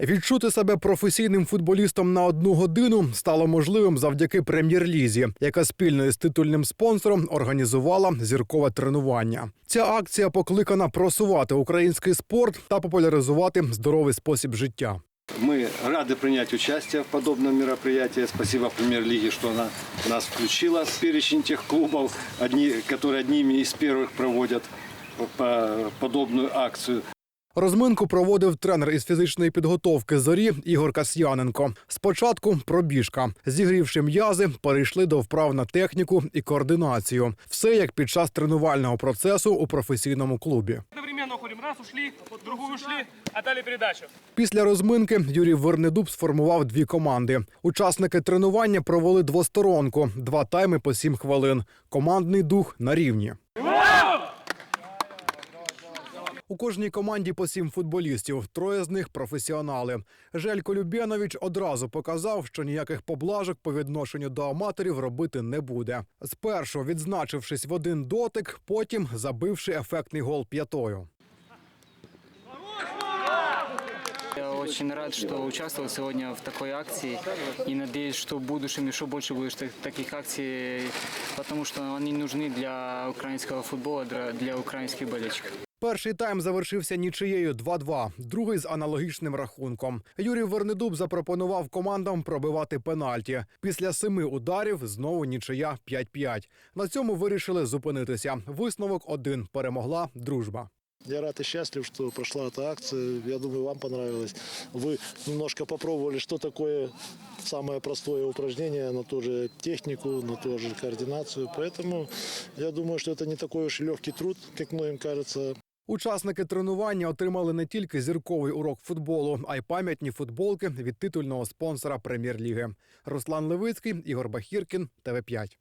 Відчути себе професійним футболістом на одну годину стало можливим завдяки прем'єр-лізі, яка спільно із титульним спонсором організувала зіркове тренування. Ця акція покликана просувати український спорт та популяризувати здоровий спосіб життя. Мы рады принять участие в подобном мероприятии. Спасибо премьер-лиге, что она нас включила в перечень тех клубов, одни, которые одними из первых проводят по- подобную акцию. Розминку проводив тренер із фізичної підготовки зорі Ігор Касьяненко. Спочатку пробіжка. Зігрівши м'язи, перейшли до вправ на техніку і координацію. Все як під час тренувального процесу у професійному клубі. Уходим. Раз ушли, другую ушли, отдали передачу. Після розминки Юрій Вернедуб сформував дві команди. Учасники тренування провели двосторонку, два тайми по сім хвилин. Командний дух на рівні. У кожній команді по сім футболістів, троє з них професіонали. Желько Любєнович одразу показав, що ніяких поблажок по відношенню до аматорів робити не буде. Спершу відзначившись в один дотик, потім забивши ефектний гол п'ятою. Я очень рад, что участвовал сегодня в такой акции и надеюсь, что в будущем еще больше будет так- таких акций, потому что они нужны для украинского футбола, для украинских болельщиков. Перший тайм завершився нічиєю 2-2, другий з аналогічним рахунком. Юрій Вернедуб запропонував командам пробивати пенальті. Після семи ударів знову нічия 5-5. На цьому вирішили зупинитися. Висновок один перемогла дружба. Я рад и счастлив, что прошла эта акция. Я думаю, вам понравилось. Вы немножко попробовали, что такое самое простое упражнение на ту же технику, на ту же координацию. Поэтому я думаю, что это не такой уж и легкий труд, как многим кажется. Учасники тренування отримали не тільки зірковий урок футболу, а й пам'ятні футболки від титульного спонсора прем'єр-ліги. Руслан Левицький, Ігор Бахіркін, ТВ 5